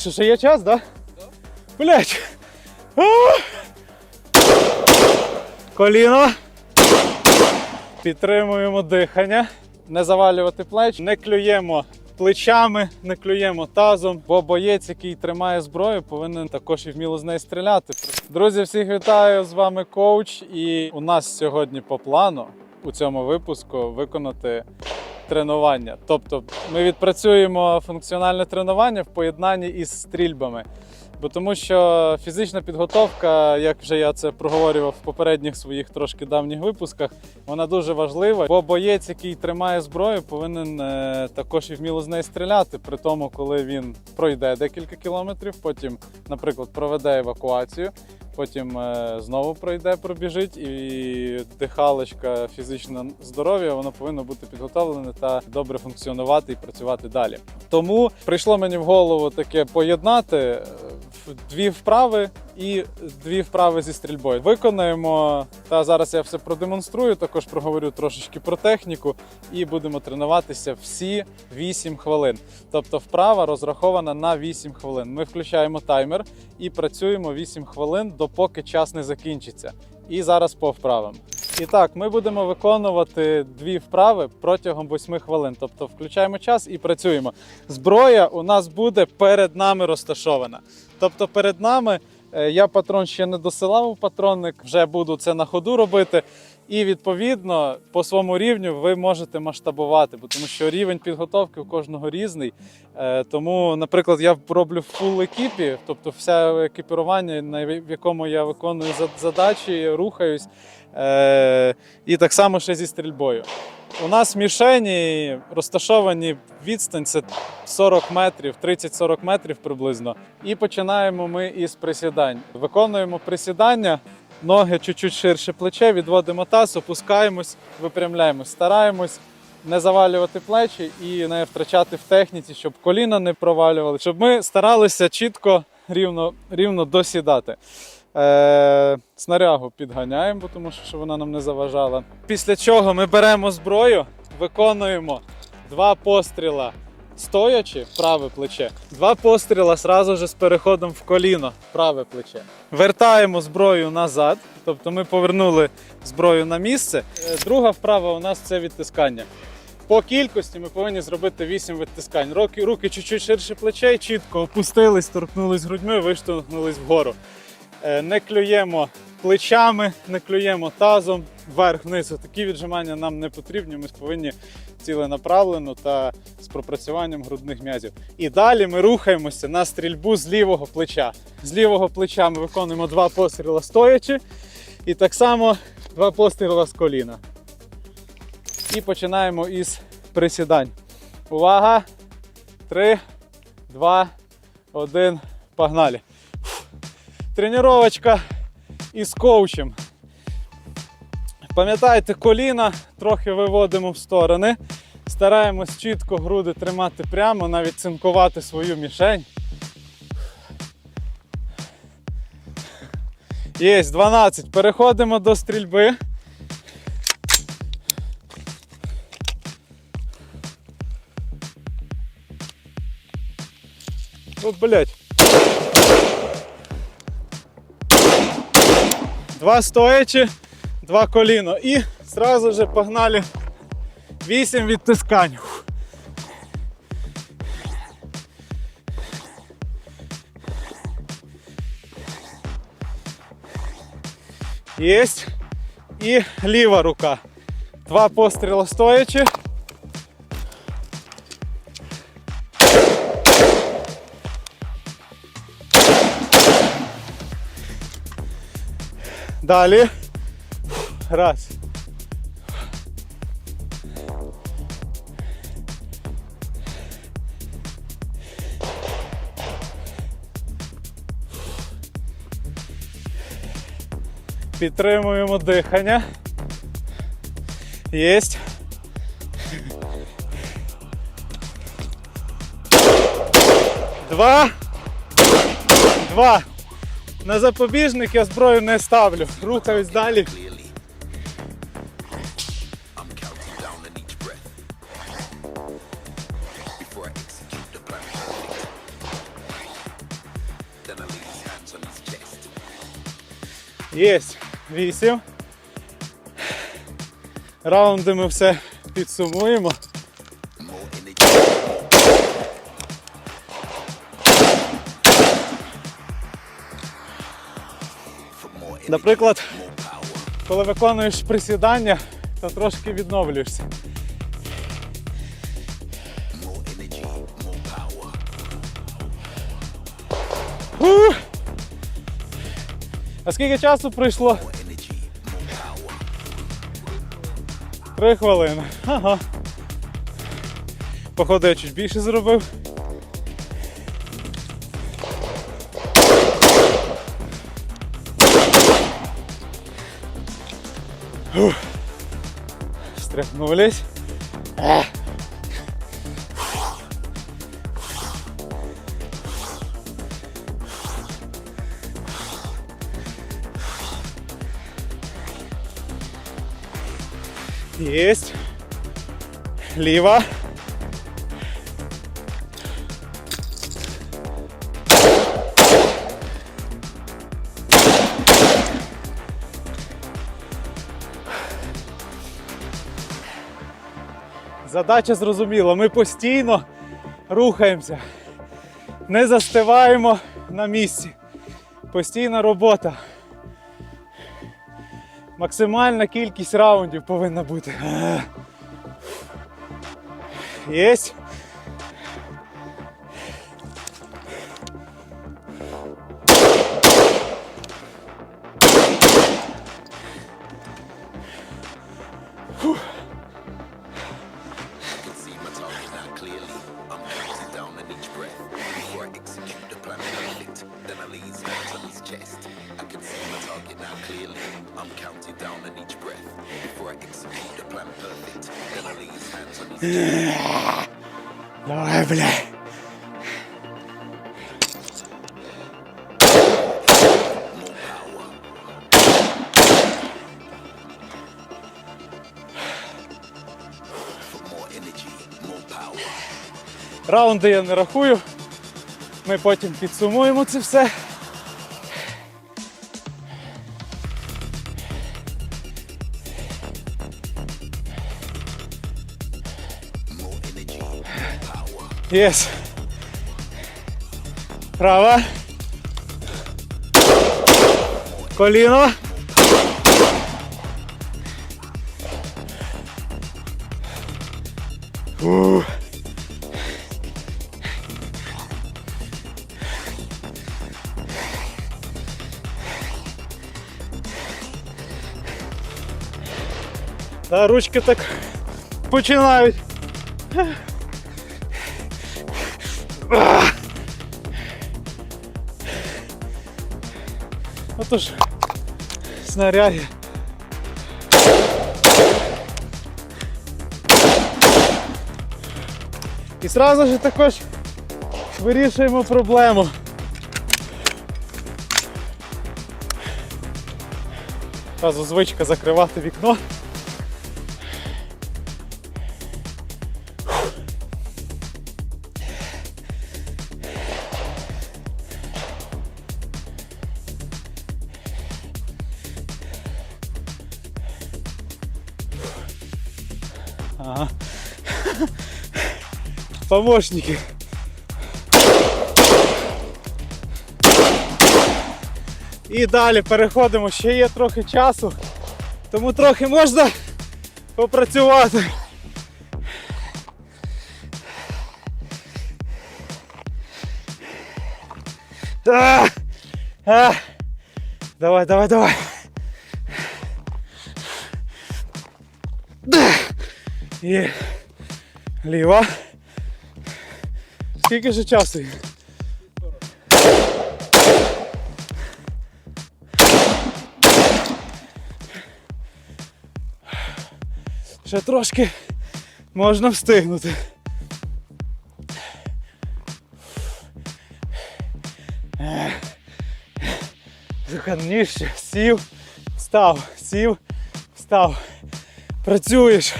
Що ще є час, да? Блять. Коліно. Підтримуємо дихання. Не завалювати плеч, не клюємо плечами, не клюємо тазом, бо боєць, який тримає зброю, повинен також і вміло з неї стріляти. Друзі, всіх вітаю! З вами коуч. І у нас сьогодні по плану у цьому випуску виконати тренування. Тобто ми відпрацюємо функціональне тренування в поєднанні із стрільбами. Бо тому що фізична підготовка, як вже я це проговорював в попередніх своїх трошки давніх випусках, вона дуже важлива. Бо боєць, який тримає зброю, повинен е, також і вміло з неї стріляти. При тому, коли він пройде декілька кілометрів, потім, наприклад, проведе евакуацію. Потім е, знову пройде, пробіжить, і дихалочка, фізичне здоров'я, воно повинно бути підготовлене та добре функціонувати і працювати далі. Тому прийшло мені в голову таке поєднати е, дві вправи і дві вправи зі стрільбою. Виконаємо та зараз я все продемонструю. Також проговорю трошечки про техніку, і будемо тренуватися всі 8 хвилин. Тобто вправа розрахована на 8 хвилин. Ми включаємо таймер і працюємо 8 хвилин, допоки час не закінчиться. І зараз по вправам. І так, ми будемо виконувати дві вправи протягом 8 хвилин. Тобто включаємо час і працюємо. Зброя у нас буде перед нами розташована. Тобто перед нами я патрон ще не досилав у патронник, вже буду це на ходу робити. І відповідно по своєму рівню ви можете масштабувати, бо тому що рівень підготовки у кожного різний. Е, Тому, наприклад, я роблю в фул екіпі, тобто все екіпірування, в якому я виконую задачі, рухаюсь. Е, І так само ще зі стрільбою. У нас мішені розташовані відстань це 40 метрів, 30-40 метрів приблизно. І починаємо ми із присідань. Виконуємо присідання, ноги чуть-чуть ширше плече, відводимо таз, опускаємось, випрямляємось, стараємось не завалювати плечі і не втрачати в техніці, щоб коліна не провалювали, щоб ми старалися чітко рівно, рівно досідати. Е, снарягу підганяємо, тому що вона нам не заважала. Після чого ми беремо зброю, виконуємо два постріла стоячи, праве плече, два постріла зразу ж з переходом в коліно, праве плече. Вертаємо зброю назад, тобто ми повернули зброю на місце. Е, Друга вправа у нас це відтискання. По кількості ми повинні зробити 8 відтискань. Руки, чуть-чуть ширше плечей, чітко опустились, торкнулись грудьми, виштовхнулись вгору. Е, Не клюємо плечами, не клюємо тазом вверх-вниз. Такі віджимання нам не потрібні. Ми повинні ціленаправлено та з пропрацюванням грудних м'язів. І далі ми рухаємося на стрільбу з лівого плеча. З лівого плеча ми виконуємо два постріла стоячи, і так само два постріла з коліна. І починаємо із присідань. Увага! Три, два, один. Погнали. Тренувачка із коучем. Пам'ятайте, коліна трохи виводимо в сторони. Стараємось чітко груди тримати прямо, навіть цинкувати свою мішень. Є 12. Переходимо до стрільби. О, блядь. Два стоячі, два коліно. І зразу же погнали 8 відтискань. Єсть. І ліва рука. Два постріла стоячи. Далі. Раз. Підтримуємо дихання. Єсть. Два. Два. На запобіжник я зброю не ставлю, рухаюсь далі. Єсть, вісім. Раундами все підсумуємо. Наприклад, коли виконуєш присідання, то трошки відновлюєшся. Ух! А скільки часу пройшло? Три хвилини. Ага. Походу, я чуть більше зробив. Ух. Стряхнулись. Ех. Есть. Ліва. Задача зрозуміла. Ми постійно рухаємося. Не застиваємо на місці. Постійна робота. Максимальна кількість раундів повинна бути. Єсть. I hands on his chest. I can see my target now clearly. I'm counting down on each breath. Before I execute the plan perfect, then I lay his hands on his chest. Давай, бля. Раунди я не рахую. Ми потім підсумуємо це все. Єс. Права. Коліно. Ух. Та ручки так починають. Отож, снаряги. І одразу ж також вирішуємо проблему. Зразу звичка закривати вікно. Ага. Помощники. І далі переходимо. Ще є трохи часу, тому трохи можна попрацювати. А! Давай, давай, давай. Є. Ліва. Скільки ж часу? Ще трошки можна встигнути. Нижче. Сів, встав, сів, встав. Працюєш,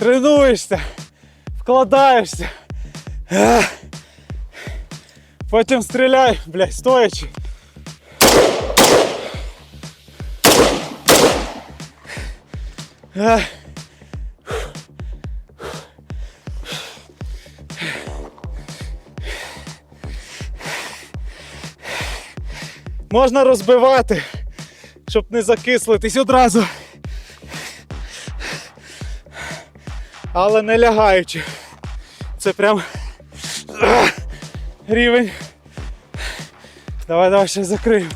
тренуєшся, вкладаєшся. Потім стріляй, блядь, стоячи. Можна розбивати, щоб не закислитись одразу. Але не лягаючи. Це прям рівень. Давай, давай ще закрию.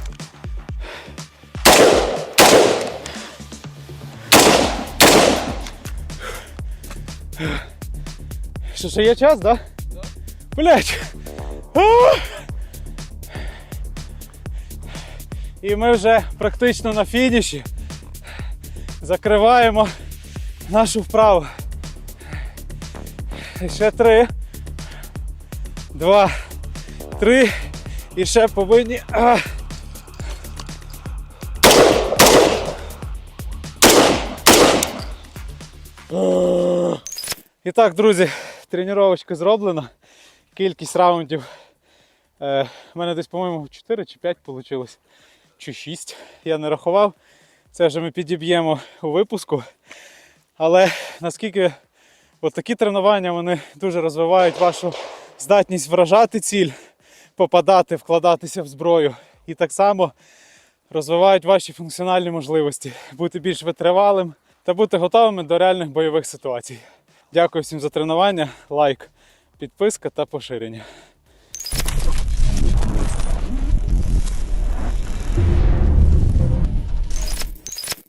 Що ще є час, да? Да. Блять. І ми вже практично на фініші. Закриваємо нашу вправу. Ще три. Два. Три. І ще повинні. А. І так, друзі, тренувачка зроблена. Кількість раундів. Е, у мене десь, по-моєму, 4 чи 5 вийшло. Чи 6. Я не рахував. Це вже ми підіб'ємо у випуску. Але наскільки от такі тренування вони дуже розвивають вашу здатність вражати ціль, попадати, вкладатися в зброю. І так само розвивають ваші функціональні можливості, бути більш витривалим та бути готовими до реальних бойових ситуацій. Дякую всім за тренування, лайк, підписка та поширення.